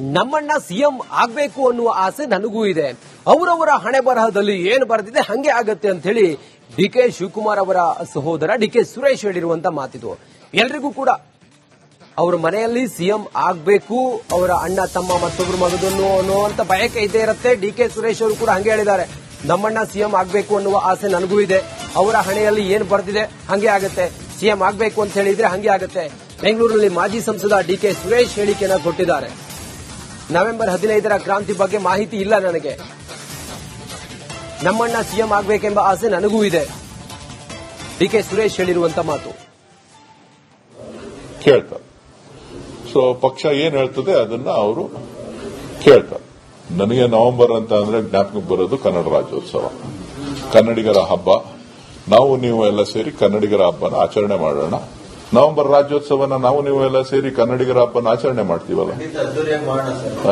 ನಮ್ಮಣ್ಣ ಸಿಎಂ ಆಗ್ಬೇಕು ಅನ್ನುವ ಆಸೆ ನನಗೂ ಇದೆ. ಅವರವರ ಹಣೆ ಬರಹದಲ್ಲಿ ಏನು ಬರೆದಿದೆ ಹಂಗೆ ಆಗತ್ತೆ ಅಂತ ಹೇಳಿ ಡಿ ಕೆ ಶಿವಕುಮಾರ್ ಅವರ ಸಹೋದರ ಡಿ ಕೆ ಸುರೇಶ್ ಹೇಳಿರುವಂತ ಮಾತಿದು. ಎಲ್ರಿಗೂ ಕೂಡ ಅವ್ರ ಮನೆಯಲ್ಲಿ ಸಿಎಂ ಆಗ್ಬೇಕು, ಅವರ ಅಣ್ಣ, ತಮ್ಮ ಮತ್ತೊಬ್ಬರು ಮಗದನ್ನು ಅನ್ನುವಂತ ಬಯಕೆ ಇದ್ದೇ ಇರುತ್ತೆ. ಡಿ ಕೆ ಸುರೇಶ್ ಅವರು ಕೂಡ ಹಂಗೆ ಹೇಳಿದ್ದಾರೆ. ನಮ್ಮಣ್ಣ ಸಿಎಂ ಆಗ್ಬೇಕು ಅನ್ನುವ ಆಸೆ ನನಗೂ ಇದೆ. ಅವರ ಹಣೆಯಲ್ಲಿ ಏನು ಬರೆದಿದೆ ಹಂಗೆ ಆಗತ್ತೆ. ಸಿಎಂ ಆಗ್ಬೇಕು ಅಂತ ಹೇಳಿದ್ರೆ ಹಂಗೆ ಆಗತ್ತೆ. ಬೆಂಗಳೂರಿನಲ್ಲಿ ಮಾಜಿ ಸಂಸದ ಡಿ ಕೆ ಸುರೇಶ್ ಹೇಳಿಕೆಯನ್ನ ಕೊಟ್ಟಿದ್ದಾರೆ. ನವೆಂಬರ್ ಹದಿನೈದರ ಕ್ರಾಂತಿ ಬಗ್ಗೆ ಮಾಹಿತಿ ಇಲ್ಲ ನನಗೆ. ನಮ್ಮಣ್ಣ ಸಿಎಂ ಆಗಬೇಕೆಂಬ ಆಸೆ ನನಗೂ ಇದೆ. ಡಿ ಕೆ ಸುರೇಶ್ ಹೇಳಿರುವಂತ ಮಾತು. ಕೇಳ್ತಾರೆ ಸೊ ಪಕ್ಷ ಏನ್ ಹೇಳ್ತದೆ ಅದನ್ನ ಅವರು ಕೇಳ್ತಾರೆ ನನಗೆ ನವೆಂಬರ್ ಅಂತ ಅಂದ್ರೆ ಜ್ಞಾಪಕಕ್ಕೆ ಬರೋದು ಕನ್ನಡ ರಾಜ್ಯೋತ್ಸವ. ಕನ್ನಡಿಗರ ಹಬ್ಬ. ನಾವು ನೀವು ಎಲ್ಲ ಸೇರಿ ಕನ್ನಡಿಗರ ಹಬ್ಬನ ಆಚರಣೆ ಮಾಡೋಣ. ನವೆಂಬರ್ ರಾಜ್ಯೋತ್ಸವನ ನಾವು ನೀವು ಎಲ್ಲ ಸೇರಿ ಕನ್ನಡಿಗರ ಹಬ್ಬನ ಆಚರಣೆ ಮಾಡ್ತೀವಲ್ಲ?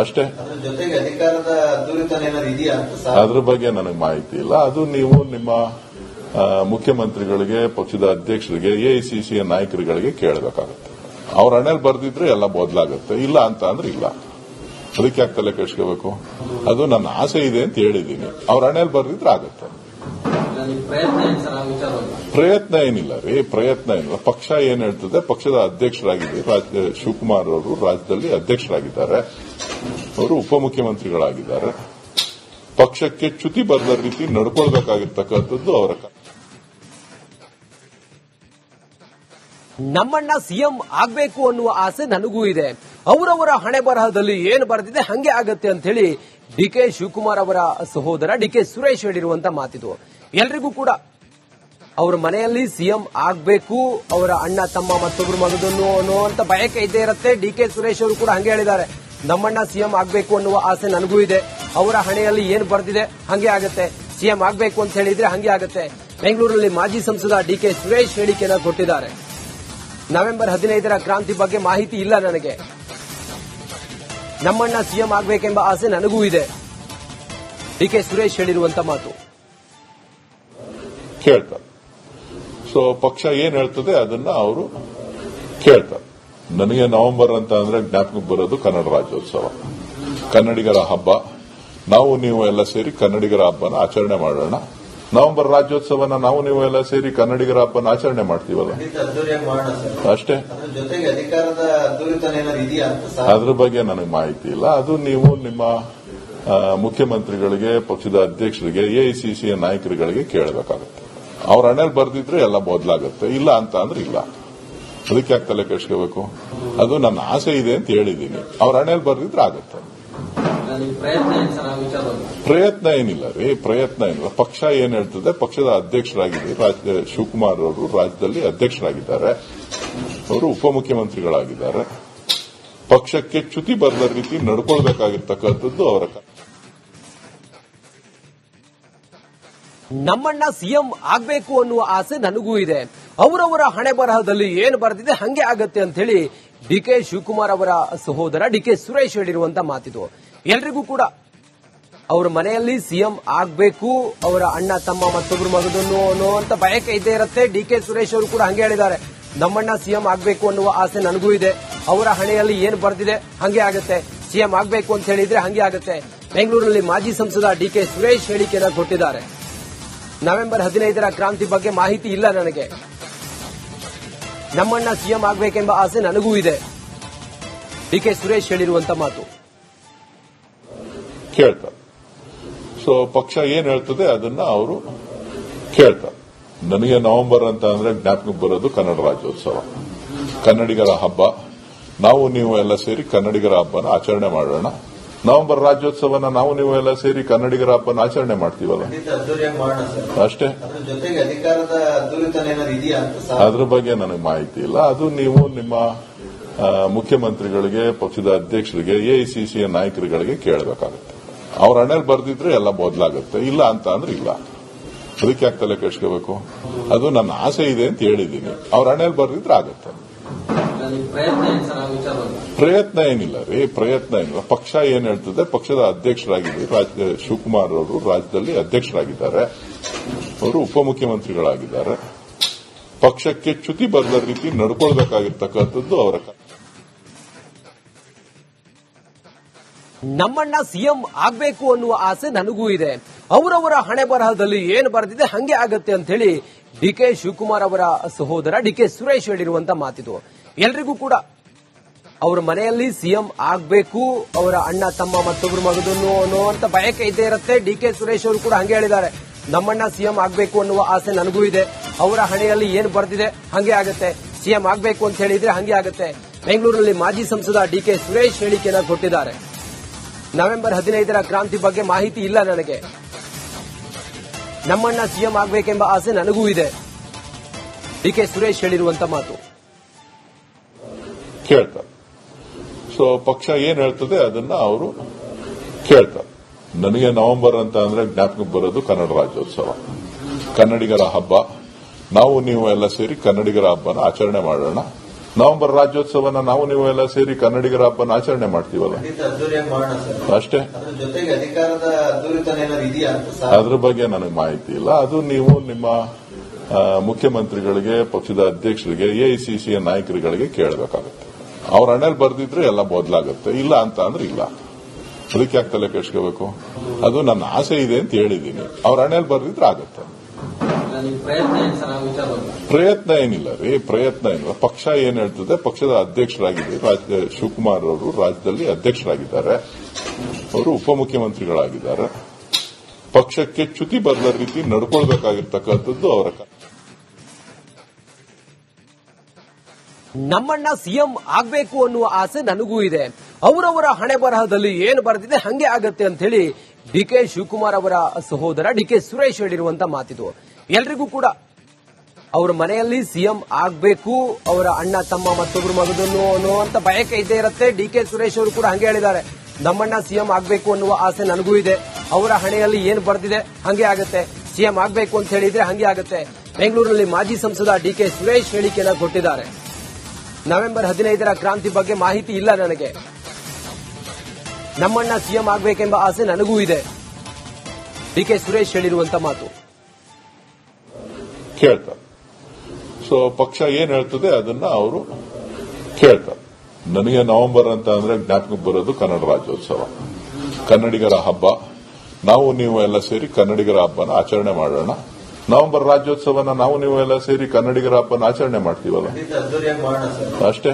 ಅಷ್ಟೇ. ಅದ್ರ ಬಗ್ಗೆ ನನಗೆ ಮಾಹಿತಿ ಇಲ್ಲ. ಅದು ನೀವು ನಿಮ್ಮ ಮುಖ್ಯಮಂತ್ರಿಗಳಿಗೆ ಪಕ್ಷದ ಅಧ್ಯಕ್ಷರಿಗೆ ಎಐಸಿಸಿಯ ನಾಯಕರುಗಳಿಗೆ ಕೇಳಬೇಕಾಗುತ್ತೆ. ಅವ್ರ ಹಣೆಲ್ ಬರ್ದಿದ್ರೆ ಎಲ್ಲ ಬದಲಾಗುತ್ತೆ. ಇಲ್ಲ ಅಂತ ಅಂದ್ರೆ ಇಲ್ಲ. ಅದಕ್ಕೆ ಯಾಕೆ ತಲೆ ಕೆಡಿಸ್ಕೋಬೇಕು? ಅದು ನನ್ನ ಆಸೆ ಇದೆ ಅಂತ ಹೇಳಿದ್ದೀನಿ. ಅವ್ರ ಹಣೆಲ್ ಬರ್ದಿದ್ರೆ ಆಗುತ್ತೆ. ಪ್ರಯತ್ನ ಏನಿಲ್ಲ ರೀ ಪ್ರಯತ್ನ ಏನಿಲ್ಲ. ಪಕ್ಷ ಏನ್ ಹೇಳ್ತದೆ ಪಕ್ಷದ ಅಧ್ಯಕ್ಷರಾಗಿದೆ ಶಿವಕುಮಾರ್ ಅವರು ರಾಜ್ಯದಲ್ಲಿ ಅಧ್ಯಕ್ಷರಾಗಿದ್ದಾರೆ. ಅವರು ಉಪಮುಖ್ಯಮಂತ್ರಿಗಳಾಗಿದ್ದಾರೆ. ಪಕ್ಷಕ್ಕೆ ಚ್ಯುತಿ ಬರದ ರೀತಿ ನಡ್ಕೊಳ್ಬೇಕಾಗಿರ್ತಕ್ಕಂಥದ್ದು ಅವರ ನಮ್ಮಣ್ಣ ಸಿಎಂ ಆಗ್ಬೇಕು ಅನ್ನುವ ಆಸೆ ನನಗೂ ಇದೆ. ಅವರವರ ಹಣೆ ಬರಹದಲ್ಲಿ ಏನು ಬರೆದಿದೆ ಹಂಗೆ ಆಗತ್ತೆ ಅಂತ ಹೇಳಿ ಡಿ ಕೆ ಶಿವಕುಮಾರ್ ಅವರ ಸಹೋದರ ಡಿ ಕೆ ಸುರೇಶ್ ಹೇಳಿರುವಂತ ಮಾತಿದು. ಎಲ್ರಿಗೂ ಕೂಡ ಅವರ ಮನೆಯಲ್ಲಿ ಸಿಎಂ ಆಗ್ಬೇಕು, ಅವರ ಅಣ್ಣ, ತಮ್ಮ ಮತ್ತೊಬ್ಬರು ಮಗದನ್ನು ಅನ್ನುವಂತ ಬಯಕೆ ಇದ್ದೇ ಇರುತ್ತೆ. ಡಿ ಕೆ ಸುರೇಶ್ ಅವರು ಕೂಡ ಹಂಗೆ ಹೇಳಿದ್ದಾರೆ. ನಮ್ಮಣ್ಣ ಸಿಎಂ ಆಗ್ಬೇಕು ಅನ್ನುವ ಆಸೆ ನನಗೂ ಇದೆ. ಅವರ ಹಣೆಯಲ್ಲಿ ಏನು ಬರೆದಿದೆ ಹಂಗೆ ಆಗುತ್ತೆ. ಸಿಎಂ ಆಗ್ಬೇಕು ಅಂತ ಹೇಳಿದ್ರೆ ಹಂಗೆ ಆಗುತ್ತೆ. ಬೆಂಗಳೂರಿನಲ್ಲಿ ಮಾಜಿ ಸಂಸದ ಡಿ ಕೆ ಸುರೇಶ್ ಹೇಳಿಕೆಯನ್ನು ಕೊಟ್ಟಿದ್ದಾರೆ. ನವೆಂಬರ್ ಹದಿನೈದರ ಕ್ರಾಂತಿ ಬಗ್ಗೆ ಮಾಹಿತಿ ಇಲ್ಲ ನನಗೆ. ನಮ್ಮಣ್ಣ ಸಿಎಂ ಆಗಬೇಕೆಂಬ ಆಸೆ ನನಗೂ ಇದೆ. ಡಿ ಕೆ ಸುರೇಶ್ ಹೇಳಿರುವಂತ ಮಾತು. ಕೇಳ್ತಾರೆ. ಸೊ ಪಕ್ಷ ಏನ್ ಹೇಳ್ತದೆ ಅದನ್ನ ಅವರು ಕೇಳ್ತಾರೆ. ನನಗೆ ನವೆಂಬರ್ ಅಂತ ಅಂದ್ರೆ ಜ್ಞಾಪಕಕ್ಕೆ ಬರೋದು ಕನ್ನಡ ರಾಜ್ಯೋತ್ಸವ. ಕನ್ನಡಿಗರ ಹಬ್ಬ. ನಾವು ನೀವು ಎಲ್ಲ ಸೇರಿ ಕನ್ನಡಿಗರ ಹಬ್ಬನ ಆಚರಣೆ ಮಾಡೋಣ. ನವೆಂಬರ್ ರಾಜ್ಯೋತ್ಸವನ ನಾವು ನೀವು ಎಲ್ಲ ಸೇರಿ ಕನ್ನಡಿಗರ ಹಬ್ಬನ ಆಚರಣೆ ಮಾಡ್ತೀವಲ್ಲ? ಅಷ್ಟೇ. ಅದ್ರ ಬಗ್ಗೆ ನನಗೆ ಮಾಹಿತಿ ಇಲ್ಲ. ಅದು ನೀವು ನಿಮ್ಮ ಮುಖ್ಯಮಂತ್ರಿಗಳಿಗೆ ಪಕ್ಷದ ಅಧ್ಯಕ್ಷರಿಗೆ ಎಐಸಿಸಿ ನಾಯಕರುಗಳಿಗೆ ಕೇಳಬೇಕಾಗುತ್ತೆ. ಅವ್ರ ಹಣೆಲ್ ಬರ್ದಿದ್ರೆ ಎಲ್ಲ ಬದಲಾಗುತ್ತೆ. ಇಲ್ಲ ಅಂತ ಅಂದ್ರೆ ಇಲ್ಲ. ಅದಕ್ಕೆ ಯಾಕೆ ತಲೆ ಕೆಡಿಸ್ಕೋಬೇಕು? ಅದು ನನ್ನ ಆಸೆ ಇದೆ ಅಂತ ಹೇಳಿದ್ದೀನಿ. ಅವ್ರ ಹಣೆಲ್ ಬರ್ದಿದ್ರೆ ಆಗುತ್ತೆ. ಪ್ರಯತ್ನ ಏನಿಲ್ಲ ರೀ ಪ್ರಯತ್ನ ಏನಿಲ್ಲ ಪಕ್ಷ ಏನ್ ಹೇಳ್ತದೆ ಪಕ್ಷದ ಅಧ್ಯಕ್ಷರಾಗಿದ್ದೀವಿ. ರಾಜ್ಯ ಶಿವಕುಮಾರ್ ಅವರು ರಾಜ್ಯದಲ್ಲಿ ಅಧ್ಯಕ್ಷರಾಗಿದ್ದಾರೆ. ಅವರು ಉಪಮುಖ್ಯಮಂತ್ರಿಗಳಾಗಿದ್ದಾರೆ. ಪಕ್ಷಕ್ಕೆ ಚ್ಯುತಿ ಬರದ ರೀತಿ ನಡ್ಕೊಳ್ಬೇಕಾಗಿರ್ತಕ್ಕಂಥದ್ದು ಅವರ ನಮ್ಮಣ್ಣ ಸಿಎಂ ಆಗ್ಬೇಕು ಅನ್ನುವ ಆಸೆ ನನಗೂ ಇದೆ. ಅವರವರ ಹಣೆ ಬರಹದಲ್ಲಿ ಏನು ಬರೆದಿದೆ ಹಂಗೆ ಆಗತ್ತೆ ಅಂತ ಹೇಳಿ ಡಿ ಕೆ ಶಿವಕುಮಾರ್ ಅವರ ಸಹೋದರ ಡಿ ಕೆ ಸುರೇಶ್ ಹೇಳಿರುವಂತ ಮಾತಿದು. ಎಲ್ರಿಗೂ ಕೂಡ ಅವರ ಮನೆಯಲ್ಲಿ ಸಿಎಂ ಆಗ್ಬೇಕು, ಅವರ ಅಣ್ಣ, ತಮ್ಮ, ಮತ್ತೊಬ್ರು ಮಗದನ್ನು ಅನ್ನುವಂತ ಬಯಕೆ ಇದ್ದೇ ಇರುತ್ತೆ. ಡಿ ಕೆ ಸುರೇಶ್ ಅವರು ಕೂಡ ಹಂಗೆ ಹೇಳಿದ್ದಾರೆ. ನಮ್ಮಣ್ಣ ಸಿಎಂ ಆಗ್ಬೇಕು ಅನ್ನುವ ಆಸೆ ನನಗೂ ಇದೆ. ಅವರ ಹಣೆಯಲ್ಲಿ ಏನು ಬರೆದಿದೆ ಹಂಗೆ ಆಗುತ್ತೆ. ಸಿಎಂ ಆಗ್ಬೇಕು ಅಂತ ಹೇಳಿದ್ರೆ ಹಂಗೆ ಆಗುತ್ತೆ. ಬೆಂಗಳೂರಿನಲ್ಲಿ ಮಾಜಿ ಸಂಸದ ಡಿ ಕೆ ಸುರೇಶ್ ಹೇಳಿಕೆಯನ್ನು ಕೊಟ್ಟಿದ್ದಾರೆ. ನವೆಂಬರ್ ಹದಿನೈದರ ಕ್ರಾಂತಿ ಬಗ್ಗೆ ಮಾಹಿತಿ ಇಲ್ಲ ನನಗೆ. ನಮ್ಮಣ್ಣ ಸಿಎಂ ಆಗ್ಬೇಕೆಂಬ ಆಸೆ ನನಗೂ ಇದೆ. ಡಿ ಕೆ ಸುರೇಶ್ ಹೇಳಿರುವಂತ ಮಾತು. ಕೇಳ್ತಾರೆ. ಸೊ ಪಕ್ಷ ಏನ್ ಹೇಳ್ತದೆ ಅದನ್ನ ಅವರು ಕೇಳ್ತಾರೆ. ನನಗೆ ನವೆಂಬರ್ ಅಂತ ಅಂದ್ರೆ ಜ್ಞಾಪಕ ಬರೋದು ಕನ್ನಡ ರಾಜ್ಯೋತ್ಸವ. ಕನ್ನಡಿಗರ ಹಬ್ಬ. ನಾವು ನೀವು ಎಲ್ಲ ಸೇರಿ ಕನ್ನಡಿಗರ ಹಬ್ಬನ ಆಚರಣೆ ಮಾಡೋಣ. ನವೆಂಬರ್ ರಾಜ್ಯೋತ್ಸವನ ನಾವು ನೀವು ಎಲ್ಲ ಸೇರಿ ಕನ್ನಡಿಗರ ಹಬ್ಬನ ಆಚರಣೆ ಮಾಡ್ತೀವಲ್ಲ? ಅಷ್ಟೇ? ಅದ್ರ ಬಗ್ಗೆ ನನಗೆ ಮಾಹಿತಿ ಇಲ್ಲ. ಅದು ನೀವು ನಿಮ್ಮ ಮುಖ್ಯಮಂತ್ರಿಗಳಿಗೆ ಪಕ್ಷದ ಅಧ್ಯಕ್ಷರಿಗೆ ಎಐಸಿಸಿಯ ನಾಯಕರುಗಳಿಗೆ ಕೇಳಬೇಕಾಗುತ್ತೆ. ಅವ್ರ ಹಣೆಲ್ ಬರ್ದಿದ್ರೆ ಎಲ್ಲ ಬದಲಾಗುತ್ತೆ. ಇಲ್ಲ ಅಂತ ಅಂದ್ರೆ ಇಲ್ಲ. ಅದಕ್ಕೆ ಯಾಕೆ ತಲೆ ಕೆಡ್ಸ್ಕೋಬೇಕು? ಅದು ನನ್ನ ಆಸೆ ಇದೆ ಅಂತ ಹೇಳಿದ್ದೀನಿ. ಅವ್ರ ಹಣೆಲ್ ಬರ್ದಿದ್ರೆ ಆಗುತ್ತೆ. ಪ್ರಯತ್ನ ಏನು ಸರ್ ಆ ಪ್ರಯತ್ನ ಏನಿಲ್ಲ ರೀ ಪ್ರಯತ್ನ ಏನಿಲ್ಲ. ಪಕ್ಷ ಏನ್ ಹೇಳ್ತದೆ ಪಕ್ಷದ ಅಧ್ಯಕ್ಷರಾಗಿದ್ದು ರಾಜ್ಯ ಶಿವಕುಮಾರ್ ಅವರು ರಾಜ್ಯದಲ್ಲಿ ಅಧ್ಯಕ್ಷರಾಗಿದ್ದಾರೆ. ಅವರು ಉಪಮುಖ್ಯಮಂತ್ರಿಗಳಾಗಿದ್ದಾರೆ. ಪಕ್ಷಕ್ಕೆ ಚ್ಯುತಿ ಬರದ ರೀತಿ ನಡ್ಕೊಳ್ಬೇಕಾಗಿರ್ತಕ್ಕಂಥದ್ದು ಅವರ ನಮ್ಮಣ್ಣ ಸಿಎಂ ಆಗ್ಬೇಕು ಅನ್ನುವ ಆಸೆ ನನಗೂ ಇದೆ. ಅವರವರ ಹಣೆ ಬರಹದಲ್ಲಿ ಏನು ಬರೆದಿದೆ ಹಂಗೆ ಆಗತ್ತೆ ಅಂತ ಹೇಳಿ ಡಿ ಕೆ ಶಿವಕುಮಾರ್ ಅವರ ಸಹೋದರ ಡಿ ಕೆ ಸುರೇಶ್ ಹೇಳಿರುವಂತ ಮಾತಿದು. ಎಲ್ರಿಗೂ ಕೂಡ ಅವರ ಮನೆಯಲ್ಲಿ ಸಿಎಂ ಆಗ್ಬೇಕು, ಅವರ ಅಣ್ಣ, ತಮ್ಮ ಮತ್ತೊಬ್ರು ಮಗದನ್ನು ಅನ್ನುವಂತ ಬಯಕೆ ಇದ್ದೇ ಇರುತ್ತೆ. ಡಿ ಕೆ ಸುರೇಶ್ ಅವರು ಕೂಡ ಹಂಗೆ ಹೇಳಿದ್ದಾರೆ. ನಮ್ಮಣ್ಣ ಸಿಎಂ ಆಗ್ಬೇಕು ಅನ್ನುವ ಆಸೆ ನನಗೂ ಇದೆ. ಅವರ ಹಣೆಯಲ್ಲಿ ಏನು ಬರೆದಿದೆ ಹಂಗೆ ಆಗುತ್ತೆ. ಸಿಎಂ ಆಗ್ಬೇಕು ಅಂತ ಹೇಳಿದ್ರೆ ಹಂಗೆ ಆಗುತ್ತೆ. ಬೆಂಗಳೂರಿನಲ್ಲಿ ಮಾಜಿ ಸಂಸದ ಡಿ ಕೆ ಸುರೇಶ್ ಹೇಳಿಕೆಯನ್ನ ಕೊಟ್ಟಿದ್ದಾರೆ. ನವೆಂಬರ್ ಹದಿನೈದರ ಕ್ರಾಂತಿ ಬಗ್ಗೆ ಮಾಹಿತಿ ಇಲ್ಲ ನನಗೆ. ನಮ್ಮಣ್ಣ ಸಿಎಂ ಆಗಬೇಕೆಂಬ ಆಸೆ ನನಗೂ ಇದೆ. ಡಿ ಕೆ ಸುರೇಶ್ ಹೇಳಿರುವಂತ ಮಾತು. ಕೇಳ್ತಾರೆ ಸೊ ಪಕ್ಷ ಏನ್ ಹೇಳ್ತದೆ ಅದನ್ನ ಅವರು ಕೇಳ್ತಾರೆ ನನಗೆ ನವೆಂಬರ್ ಅಂತ ಅಂದ್ರೆ ಜ್ಞಾಪಕ ಬರೋದು ಕನ್ನಡ ರಾಜ್ಯೋತ್ಸವ. ಕನ್ನಡಿಗರ ಹಬ್ಬ. ನಾವು ನೀವು ಎಲ್ಲ ಸೇರಿ ಕನ್ನಡಿಗರ ಹಬ್ಬನ ಆಚರಣೆ ಮಾಡೋಣ. ನವೆಂಬರ್ ರಾಜ್ಯೋತ್ಸವನ ನಾವು ನೀವು ಎಲ್ಲ ಸೇರಿ ಕನ್ನಡಿಗರ ಹಬ್ಬನ ಆಚರಣೆ ಮಾಡ್ತೀವಲ್ಲ? ಅಷ್ಟೇ? ಅದ್ರ ಬಗ್ಗೆ ನನಗೆ ಮಾಹಿತಿ ಇಲ್ಲ. ಅದು ನೀವು ನಿಮ್ಮ ಮುಖ್ಯಮಂತ್ರಿಗಳಿಗೆ ಪಕ್ಷದ ಅಧ್ಯಕ್ಷರಿಗೆ ಎಐಸಿಸಿಯ ನಾಯಕರುಗಳಿಗೆ ಕೇಳಬೇಕಾಗುತ್ತೆ. ಅವ್ರ ಹಣೆಲ್ ಬರ್ದಿದ್ರೆ ಎಲ್ಲ ಬದಲಾಗುತ್ತೆ. ಇಲ್ಲ ಅಂತ ಅಂದ್ರೆ ಇಲ್ಲ. ಅದಕ್ಕೆ ಯಾಕೆ ತಲೆ ಕೆಡ್ಸ್ಕೋಬೇಕು? ಅದು ನನ್ನ ಆಸೆ ಇದೆ ಅಂತ ಹೇಳಿದ್ದೀನಿ. ಅವ್ರ ಹಣೆಲ್ ಬರ್ದಿದ್ರೆ ಆಗುತ್ತೆ. ಪ್ರಯತ್ನ ಏನಿಲ್ಲ ರೀ ಪ್ರಯತ್ನ ಏನಿಲ್ಲ. ಪಕ್ಷ ಏನ್ ಹೇಳ್ತದೆ ಪಕ್ಷದ ಅಧ್ಯಕ್ಷರಾಗಿದೆ ರಾಜ್ಯ ಶಿವಕುಮಾರ್ ಅವರು ರಾಜ್ಯದಲ್ಲಿ ಅಧ್ಯಕ್ಷರಾಗಿದ್ದಾರೆ. ಅವರು ಉಪಮುಖ್ಯಮಂತ್ರಿಗಳಾಗಿದ್ದಾರೆ. ಪಕ್ಷಕ್ಕೆ ಚ್ಯುತಿ ಬರದ ರೀತಿ ನಡ್ಕೊಳ್ಬೇಕಾಗಿರ್ತಕ್ಕಂಥದ್ದು ಅವರ ನಮ್ಮಣ್ಣ ಸಿಎಂ ಆಗ್ಬೇಕು ಅನ್ನುವ ಆಸೆ ನನಗೂ ಇದೆ. ಅವರವರ ಹಣೆ ಬರಹದಲ್ಲಿ ಏನು ಬರೆದಿದೆ ಹಂಗೆ ಆಗತ್ತೆ ಅಂತ ಹೇಳಿ ಡಿ ಕೆ ಶಿವಕುಮಾರ್ ಅವರ ಸಹೋದರ ಡಿ ಕೆ ಸುರೇಶ್ ಹೇಳಿರುವಂತ ಮಾತಿದು. ಎಲ್ರಿಗೂ ಕೂಡ ಅವರ ಮನೆಯಲ್ಲಿ ಸಿಎಂ ಆಗ್ಬೇಕು, ಅವರ ಅಣ್ಣ, ತಮ್ಮ, ಮತ್ತೊಬ್ರು ಮಗದನ್ನು ಅನ್ನುವಂತ ಬಯಕೆ ಇದ್ದೇ ಇರುತ್ತೆ. ಡಿ ಕೆ ಸುರೇಶ್ ಅವರು ಕೂಡ ಹಂಗೆ ಹೇಳಿದ್ದಾರೆ. ನಮ್ಮಣ್ಣ ಸಿಎಂ ಆಗ್ಬೇಕು ಅನ್ನುವ ಆಸೆ ನನಗೂ ಇದೆ. ಅವರ ಹಣೆಯಲ್ಲಿ ಏನು ಬರೆದಿದೆ ಹಂಗೆ ಆಗುತ್ತೆ. ಸಿಎಂ ಆಗ್ಬೇಕು ಅಂತ ಹೇಳಿದ್ರೆ ಹಂಗೆ ಆಗುತ್ತೆ. ಬೆಂಗಳೂರಿನಲ್ಲಿ ಮಾಜಿ ಸಂಸದ ಡಿ ಕೆ ಸುರೇಶ್ ಹೇಳಿಕೆಯನ್ನ ಕೊಟ್ಟಿದ್ದಾರೆ. ನವೆಂಬರ್ ಹದಿನೈದರ ಕ್ರಾಂತಿ ಬಗ್ಗೆ ಮಾಹಿತಿ ಇಲ್ಲ ನನಗೆ. ನಮ್ಮಣ್ಣ ಸಿಎಂ ಆಗಬೇಕೆಂಬ ಆಸೆ ನನಗೂ ಇದೆ. ಡಿ ಕೆ ಸುರೇಶ್ ಹೇಳಿರುವಂತ ಮಾತು. ಕೇಳ್ತಾರೆ. ಸೊ ಪಕ್ಷ ಏನ್ ಹೇಳ್ತದೆ ಅದನ್ನ ಅವರು ಕೇಳ್ತಾರೆ. ನನಗೆ ನವೆಂಬರ್ ಅಂತ ಅಂದ್ರೆ ಜ್ಞಾಪಕಕ್ಕೆ ಬರೋದು ಕನ್ನಡ ರಾಜ್ಯೋತ್ಸವ. ಕನ್ನಡಿಗರ ಹಬ್ಬ. ನಾವು ನೀವು ಎಲ್ಲ ಸೇರಿ ಕನ್ನಡಿಗರ ಹಬ್ಬನ ಆಚರಣೆ ಮಾಡೋಣ. ನವೆಂಬರ್ ರಾಜ್ಯೋತ್ಸವನ ನಾವು ನೀವು ಎಲ್ಲ ಸೇರಿ ಕನ್ನಡಿಗರ ಹಬ್ಬನ ಆಚರಣೆ ಮಾಡ್ತೀವಲ್ಲ? ಅಷ್ಟೇ.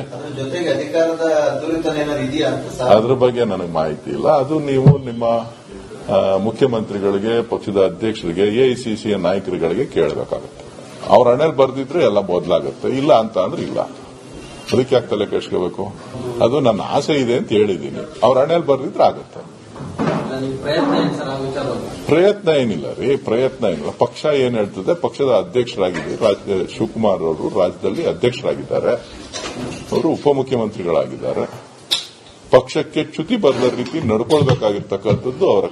ಅದ್ರ ಬಗ್ಗೆ ನನಗೆ ಮಾಹಿತಿ ಇಲ್ಲ. ಅದು ನೀವು ನಿಮ್ಮ ಮುಖ್ಯಮಂತ್ರಿಗಳಿಗೆ ಪಕ್ಷದ ಅಧ್ಯಕ್ಷರಿಗೆ ಎಐಸಿಸಿಯ ನಾಯಕರುಗಳಿಗೆ ಕೇಳಬೇಕಾಗುತ್ತೆ. ಅವ್ರ ಹಣೆಯಲ್ಲಿ ಬರೆದಿದ್ರೆ ಎಲ್ಲ ಬದಲಾಗುತ್ತೆ. ಇಲ್ಲ ಅಂತ ಅಂದ್ರೆ ಇಲ್ಲ. ಅದಕ್ಕೆ ಯಾಕೆ ತಲೆ ಕೆಡಿಸ್ಕೋಬೇಕು? ಅದು ನನ್ನ ಆಸೆ ಇದೆ ಅಂತ ಹೇಳಿದ್ದೀನಿ. ಅವ್ರ ಹಣೆಯಲ್ಲಿ ಬರ್ದಿದ್ರೆ ಆಗುತ್ತೆ. ಪ್ರಯತ್ನ ಏನಿಲ್ಲ ರೀ, ಪ್ರಯತ್ನ ಏನಿಲ್ಲ. ಪಕ್ಷ ಏನ್ ಹೇಳ್ತದೆ, ಪಕ್ಷದ ಅಧ್ಯಕ್ಷರಾಗಿದೆ ರಾಜ್ಯ, ಶಿವಕುಮಾರ್ ಅವರು ರಾಜ್ಯದಲ್ಲಿ ಅಧ್ಯಕ್ಷರಾಗಿದ್ದಾರೆ. ಅವರು ಉಪಮುಖ್ಯಮಂತ್ರಿಗಳಾಗಿದ್ದಾರೆ. ಪಕ್ಷಕ್ಕೆ ಚ್ಯುತಿ ಬರದ ರೀತಿ ನಡ್ಕೊಳ್ಬೇಕಾಗಿರ್ತಕ್ಕಂಥದ್ದು ಅವರ